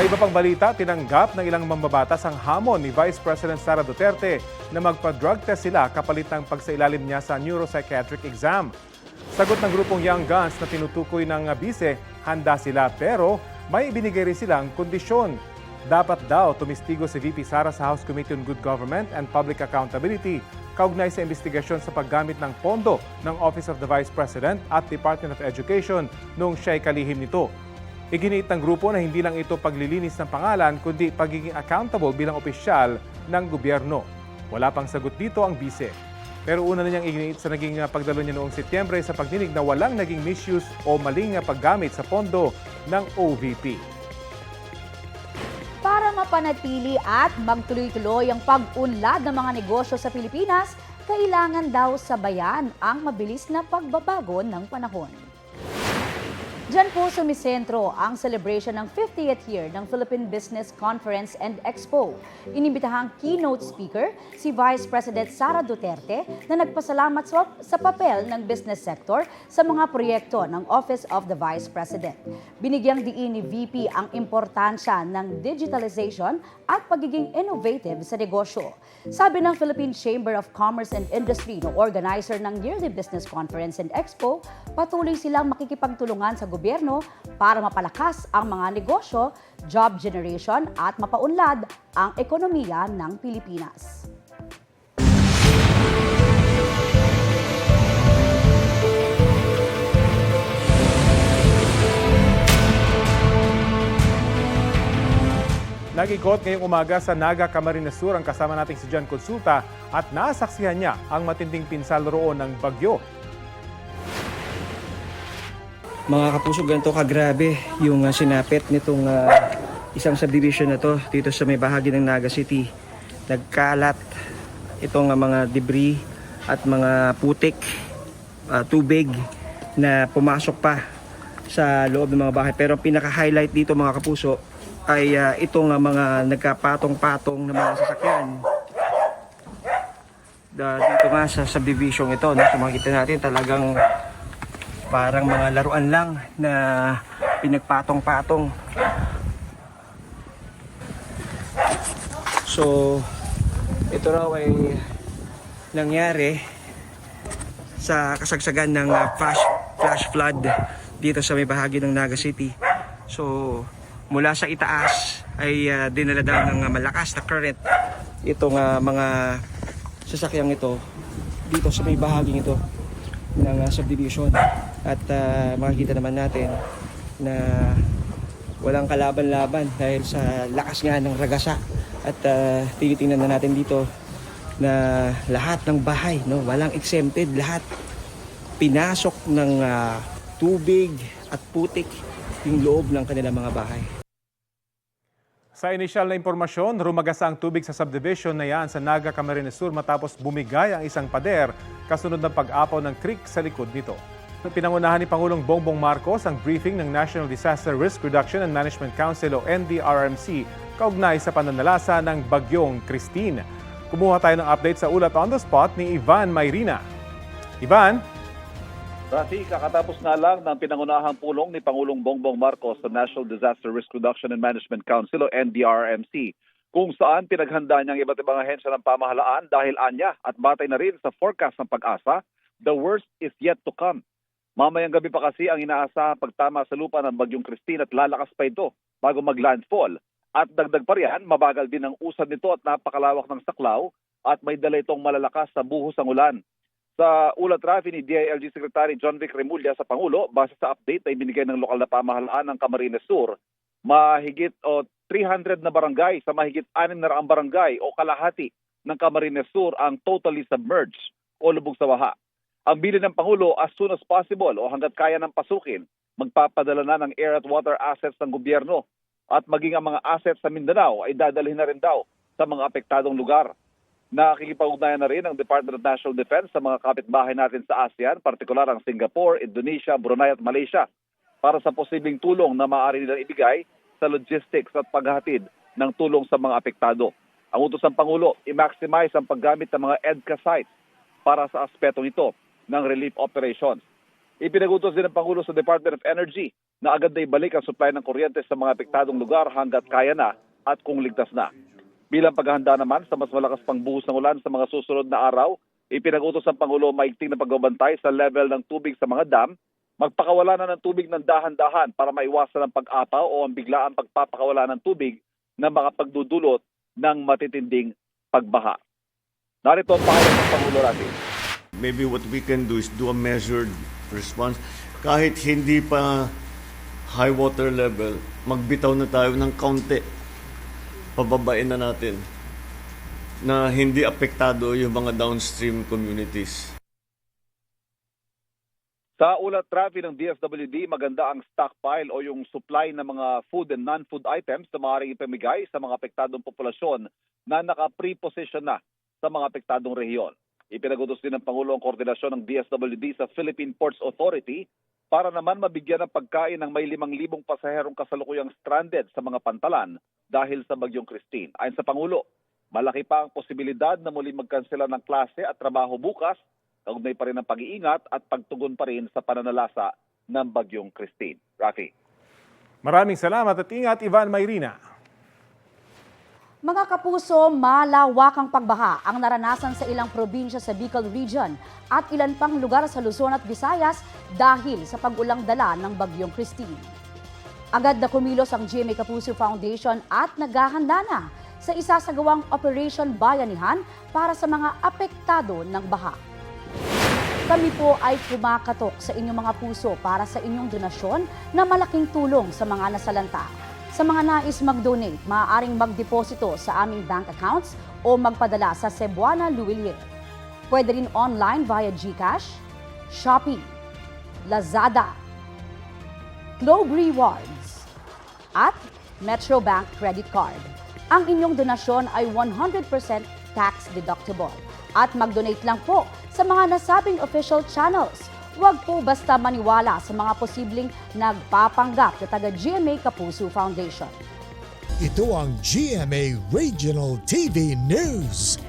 Sa iba pang balita, tinanggap ng ilang mambabatas ang hamon ni Vice President Sara Duterte na magpa-drug test sila kapalit ng pagsailalim niya sa neuropsychiatric exam. Sagot ng grupong Young Guns na tinutukoy ng bise, handa sila pero may ibinigay rin silang kondisyon. Dapat daw tumistigo si VP Sara sa House Committee on Good Government and Public Accountability kaugnay sa investigasyon sa paggamit ng pondo ng Office of the Vice President at Department of Education noong siya'y kalihim nito. Iginiit ng grupo na hindi lang ito paglilinis ng pangalan kundi pagiging accountable bilang opisyal ng gobyerno. Wala pang sagot dito ang bise. Pero una na niyang iginiit sa naging pagdalo niya noong Setyembre sa pagdinig na walang naging misuse o maling paggamit sa pondo ng OVP. Para mapanatili at magtuloy-tuloy ang pag-unlad ng mga negosyo sa Pilipinas, kailangan daw sabayan ang mabilis na pagbabago ng panahon. Diyan po sumisentro ang celebration ng 50th year ng Philippine Business Conference and Expo. Inimbitahang keynote speaker si Vice President Sara Duterte na nagpasalamat sa, sa papel ng business sector sa mga proyekto ng Office of the Vice President. Binigyang diin ni VP ang importansya ng digitalization at pagiging innovative sa negosyo. Sabi ng Philippine Chamber of Commerce and Industry na organizer ng Yearly Business Conference and Expo, patuloy silang makikipagtulungan sa gobyerno para mapalakas ang mga negosyo, job generation at mapaunlad ang ekonomiya ng Pilipinas. Nag-ikot ngayong umaga sa Naga Camarines Sur ang kasama nating si John Consulta at nasaksihan niya ang matinding pinsal roon ng bagyo Mga kapuso, ganito kagrabe yung uh, sinapit nitong uh, isang subdivision na to dito sa may bahagi ng Naga City. Nagkalat itong uh, mga debris at mga putik, uh, tubig na pumasok pa sa loob ng mga bahay. Pero pinaka-highlight dito mga kapuso ay uh, itong uh, mga nagkapatong-patong na mga sasakyan. Da, dito nga sa subdivision ito, no, so makikita natin talagang parang mga laruan lang na pinagpatong-patong. So, ito raw ay nangyari sa kasagsagan ng uh, flash, flash flood dito sa may bahagi ng Naga City. So, mula sa itaas ay uh, dinala daw ng uh, malakas na current itong uh, mga sasakyang ito dito sa may bahaging ito ng uh, subdivision at uh, makikita naman natin na walang kalaban-laban dahil sa lakas nga ng ragasa at uh, tinitingnan na natin dito na lahat ng bahay no walang exempted lahat pinasok ng uh, tubig at putik yung loob ng kanilang mga bahay Sa inisyal na impormasyon, rumagasa ang tubig sa subdivision na yan sa Naga Camarines Sur matapos bumigay ang isang pader kasunod ng pag-apaw ng creek sa likod nito. Pinangunahan ni Pangulong Bongbong Marcos ang briefing ng National Disaster Risk Reduction and Management Council o NDRMC kaugnay sa pananalasa ng Bagyong Christine. Kumuha tayo ng update sa ulat on the spot ni Ivan Mayrina. Ivan, Rafi, kakatapos nga lang ng pinangunahang pulong ni Pangulong Bongbong Marcos sa National Disaster Risk Reduction and Management Council o NDRMC kung saan pinaghanda niyang iba't ibang ahensya ng pamahalaan dahil anya at batay na rin sa forecast ng pag-asa, the worst is yet to come. Mamayang gabi pa kasi ang inaasahang pagtama sa lupa ng Bagyong Christine at lalakas pa ito bago mag-landfall. At dagdag pa riyan, mabagal din ang usad nito at napakalawak ng saklaw at may dala itong malalakas sa buhos ng ulan. Sa ulat Rafi ni DILG Secretary John Vic Remulla sa Pangulo, base sa update na ibinigay ng lokal na pamahalaan ng Camarines Sur, mahigit o 300 na barangay sa mahigit 6 na raang barangay o kalahati ng Camarines Sur ang totally submerged o lubog sa waha. Ang bilin ng Pangulo as soon as possible o hanggat kaya ng pasukin, magpapadala na ng air at water assets ng gobyerno at maging ang mga assets sa Mindanao ay dadalhin na rin daw sa mga apektadong lugar. Nakikipag-ugnayan na rin ang Department of National Defense sa mga kapitbahay natin sa ASEAN, partikular ang Singapore, Indonesia, Brunei at Malaysia para sa posibleng tulong na maaari nilang ibigay sa logistics at paghatid ng tulong sa mga apektado. Ang utos ng Pangulo, i-maximize ang paggamit ng mga EDCA sites para sa aspetong ito ng relief operations. Ipinagutos din ng Pangulo sa Department of Energy na agad na ibalik ang supply ng kuryente sa mga apektadong lugar hanggat kaya na at kung ligtas na. Bilang paghahanda naman sa mas malakas pang buhos ng ulan sa mga susunod na araw, ipinagutos ng Pangulo ang maigting na pagbabantay sa level ng tubig sa mga dam, magpakawala na ng tubig ng dahan-dahan para maiwasan ang pag-apaw o ang biglaang pagpapakawala ng tubig na makapagdudulot ng matitinding pagbaha. Narito ang pahayag ng Pangulo natin. Maybe what we can do is do a measured response. Kahit hindi pa high water level, magbitaw na tayo ng kaunti. Pababain na natin na hindi apektado yung mga downstream communities. Sa ulat traffic ng DSWD, maganda ang stockpile o yung supply ng mga food and non-food items na maaaring ipamigay sa mga apektadong populasyon na naka-pre-position na sa mga apektadong rehiyon. Ipinagutos din ng Pangulo ang koordinasyon ng DSWD sa Philippine Ports Authority para naman mabigyan ng pagkain ng may limang libong pasaherong kasalukuyang stranded sa mga pantalan dahil sa Bagyong Christine. Ayon sa Pangulo, malaki pa ang posibilidad na muli magkansela ng klase at trabaho bukas kaugnay pa rin ng pag-iingat at pagtugon pa rin sa pananalasa ng Bagyong Christine. Rafi. Maraming salamat at ingat, Ivan Mayrina. Mga kapuso, malawakang pagbaha ang naranasan sa ilang probinsya sa Bicol Region at ilan pang lugar sa Luzon at Visayas dahil sa pag-ulang dala ng Bagyong Christine. Agad na kumilos ang GMA Kapuso Foundation at naghahanda na sa isasagawang Operation Bayanihan para sa mga apektado ng baha. Kami po ay kumakatok sa inyong mga puso para sa inyong donasyon na malaking tulong sa mga nasalanta. Sa mga nais mag-donate, maaaring magdeposito sa aming bank accounts o magpadala sa Cebuana Luwilier. Pwede rin online via GCash, Shopee, Lazada, Globe Rewards, at Metrobank Credit Card. Ang inyong donasyon ay 100% tax deductible. At mag-donate lang po sa mga nasabing official channels. Huwag po basta maniwala sa mga posibleng nagpapanggap na taga GMA Kapuso Foundation. Ito ang GMA Regional TV News.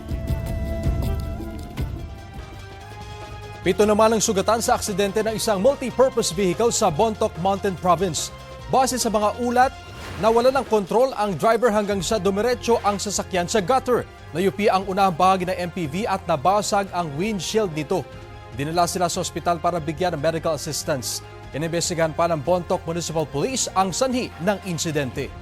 Pito naman ang sugatan sa aksidente ng isang multi-purpose vehicle sa Bontoc Mountain Province. Base sa mga ulat, nawala ng kontrol ang driver hanggang sa dumiretso ang sasakyan sa gutter. Nayupi ang unahang bahagi ng MPV at nabasag ang windshield nito. Dinala sila sa ospital para bigyan ng medical assistance. Inimbestigahan pa ng Bontoc Municipal Police ang sanhi ng insidente.